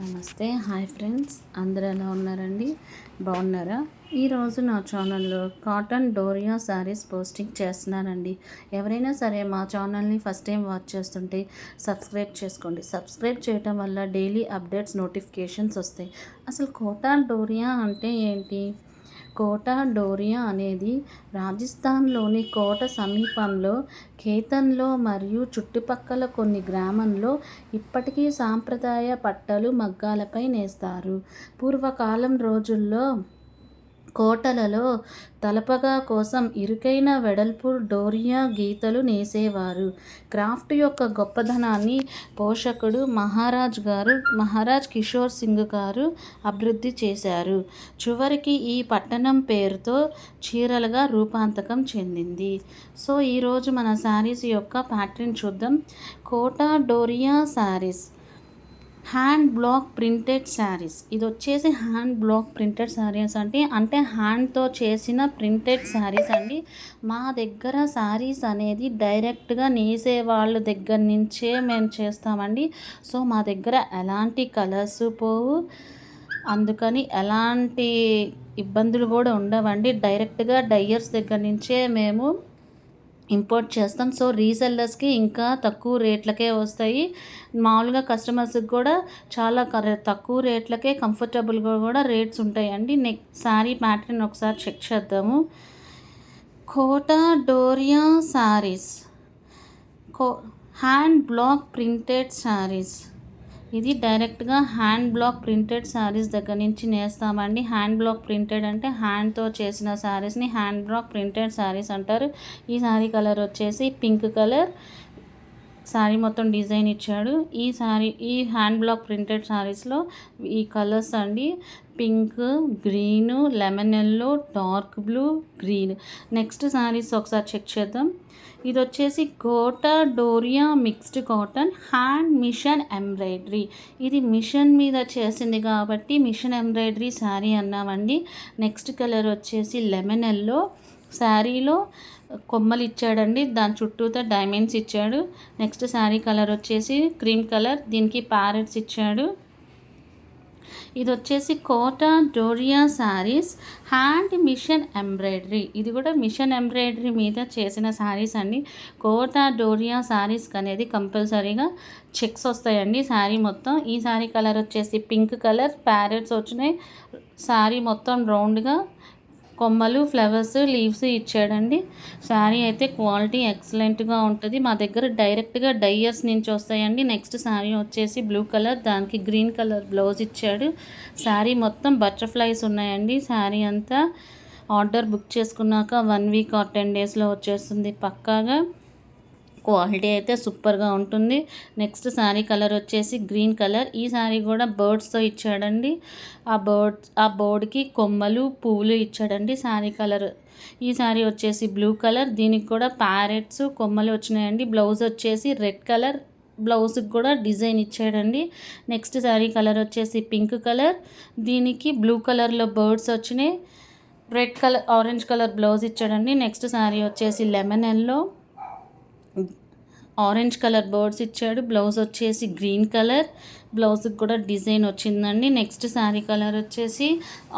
నమస్తే hi friends. అందరూ ఎలా ఉన్నారండి? బాగున్నారా? ఈరోజు నా ఛానల్లో కాటన్ డోరియా శారీస్ పోస్టింగ్ చేస్తున్నానండి. ఎవరైనా సరే మా ఛానల్ని ఫస్ట్ టైం వాచ్ చేస్తుంటే సబ్స్క్రైబ్ చేసుకోండి. సబ్స్క్రైబ్ చేయటం వల్ల డైలీ అప్డేట్స్ నోటిఫికేషన్స్ వస్తాయి. అసలు కాటన్ డోరియా అంటే ఏంటి? కోట డోరియా అనేది రాజస్థాన్లోని కోట సమీపంలో ఖేతన్లో మరియు చుట్టుపక్కల కొన్ని గ్రామంలో ఇప్పటికీ సాంప్రదాయ పట్టలు మగ్గాలపై నేస్తారు. పూర్వకాలం రోజుల్లో కోటలలో తలపగా కోసం ఇరుకైన వెడల్పు డోరియా గీతలు నేసేవారు. క్రాఫ్ట్ యొక్క గొప్పదనాన్ని పోషకుడు మహారాజ్ గారు మహారాజ్ కిషోర్ సింగ్ గారు అభివృద్ధి చేశారు. చివరికి ఈ పట్టణం పేరుతో చీరలుగా రూపాంతకం చెందింది. సో ఈరోజు మన శారీస్ యొక్క ప్యాటర్న్ చూద్దాం. Kota Doria saris. Hand block printed saris. ఇది వచ్చేసి హ్యాండ్ బ్లాక్ ప్రింటెడ్ శారీస్ అంటే అంటే హ్యాండ్తో చేసిన ప్రింటెడ్ శారీస్ అండి. మా దగ్గర శారీస్ అనేది డైరెక్ట్గా నేసే వాళ్ళ దగ్గర నుంచే మేము చేస్తామండి. సో మా దగ్గర ఎలాంటి కలర్స్ పోవు. అందుకని ఎలాంటి ఇబ్బందులు కూడా ఉండవండి. డైరెక్ట్గా డయ్యర్స్ దగ్గర నుంచే మేము ఇంపోర్ట్ చేస్తాం. సో రీసెల్లర్స్కి ఇంకా తక్కువ రేట్లకే వస్తాయి. మామూలుగా కస్టమర్స్కి కూడా చాలా తక్కువ రేట్లకే కంఫర్టబుల్గా కూడా రేట్స్ ఉంటాయండి. నెక్ శారీ ప్యాటర్న్ ఒకసారి చెక్ చేద్దాము. కోటా డోరియా శారీస్. కో హ్యాండ్ బ్లాక్ ప్రింటెడ్ శారీస్. ఇది డైరెక్ట్గా హ్యాండ్ బ్లాక్ ప్రింటెడ్ శారీస్ దగ్గర నుంచి నేస్తామండి. హ్యాండ్ బ్లాక్ ప్రింటెడ్ అంటే హ్యాండ్తో చేసిన శారీస్ని హ్యాండ్ బ్లాక్ ప్రింటెడ్ శారీస్ అంటారు. ఈ శారీ కలర్ వచ్చేసి పింక్ కలర్. శారీ మొత్తం డిజైన్ ఇచ్చాడు. ఈ శారీ ఈ హ్యాండ్ బ్లాక్ ప్రింటెడ్ శారీస్లో ఈ కలర్స్ అండి. Pink green lemon yellow dark blue green. Next saris ఒకసారి చెక్ చేద్దాం. ఇది వచ్చేసి Kota Doria mixed cotton hand machine embroidery. ఇది మిషన్ మీద చేసింది కాబట్టి మిషన్ ఎంబ్రాయిడరీ శారీ అన్నామండి. నెక్స్ట్ కలర్ వచ్చేసి లెమన్ ఎల్లో శారీలో కొమ్మలు ఇచ్చాడండి. దాని చుట్టూతో డైమండ్స్ ఇచ్చాడు. నెక్స్ట్ శారీ కలర్ వచ్చేసి క్రీమ్ కలర్. దీనికి ప్యారెట్స్ ఇచ్చాడు. ఇది వచ్చేసి Kota Doria saris. Hand machine embroidery ఇది కూడా మిషన్ ఎంబ్రాయిడరీ మీద చేసిన శారీస్ అండి. కోటా డోరియా శారీస్ అనేది కంపల్సరీగా చెక్స్ వస్తాయండి శారీ మొత్తం. ఈ శారీ కలర్ వచ్చేసి పింక్ కలర్. ప్యారెట్స్ వచ్చినాయి. శారీ మొత్తం రౌండ్గా కొమ్మలు ఫ్లవర్స్ లీవ్స్ ఇచ్చాడండి. శారీ అయితే క్వాలిటీ ఎక్సలెంట్గా ఉంటుంది. మా దగ్గర డైరెక్ట్గా డైయర్స్ నుంచి వస్తాయండి. నెక్స్ట్ శారీ వచ్చేసి బ్లూ కలర్ దానికి గ్రీన్ కలర్ బ్లౌజ్ ఇచ్చాడు. శారీ మొత్తం బటర్ఫ్లైస్ ఉన్నాయండి. శారీ అంతా ఆర్డర్ బుక్ చేసుకున్నాక వన్ వీక్ ఆర్ టెన్ డేస్లో వచ్చేస్తుంది పక్కాగా. క్వాలిటీ అయితే సూపర్గా ఉంటుంది. నెక్స్ట్ శారీ కలర్ వచ్చేసి గ్రీన్ కలర్. ఈ శారీ కూడా బర్డ్స్తో ఇచ్చాడండి. ఆ బర్డ్స్ ఆ బోర్డ్కి కొమ్మలు పువ్వులు ఇచ్చాడండి శారీ కలర్. ఈ శారీ వచ్చేసి బ్లూ కలర్. దీనికి కూడా ప్యారెట్స్ కొమ్మలు వచ్చినాయండి. బ్లౌజ్ వచ్చేసి రెడ్ కలర్. బ్లౌజ్కి కూడా డిజైన్ ఇచ్చాడండి. నెక్స్ట్ శారీ కలర్ వచ్చేసి పింక్ కలర్. దీనికి బ్లూ కలర్లో బర్డ్స్ వచ్చినాయి. Red colour orange colour blouse ఇచ్చాడండి. నెక్స్ట్ శారీ వచ్చేసి lemon yellow. Orange colour birds ఇచ్చాడు. బ్లౌజ్ వచ్చేసి గ్రీన్ కలర్. బ్లౌజ్కి కూడా డిజైన్ వచ్చిందండి. నెక్స్ట్ శారీ కలర్ వచ్చేసి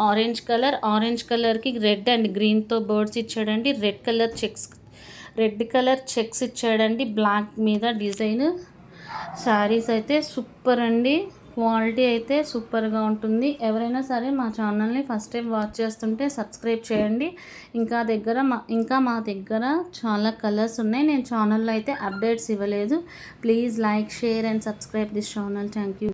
ఆరెంజ్ కలర్. ఆరెంజ్ కలర్కి రెడ్ అండ్ గ్రీన్తో బర్డ్స్ ఇచ్చాడండి. Red colour checks red colour checks ఇచ్చాడండి. బ్లాక్ మీద డిజైన్ శారీస్ అయితే సూపర్ అండి. క్వాలిటీ అయితే సూపర్గా ఉంటుంది. ఎవరైనా సరే మా ఛానల్ని ఫస్ట్ టైం వాచ్ చేస్తుంటే సబ్స్క్రైబ్ చేయండి. ఇంకా దగ్గర మా ఇంకా మా దగ్గర చాలా కలర్స్ ఉన్నాయి. నేను ఛానల్లో అయితే అప్డేట్స్ ఇవ్వలేదు. Please like share and subscribe this channel. Thank you.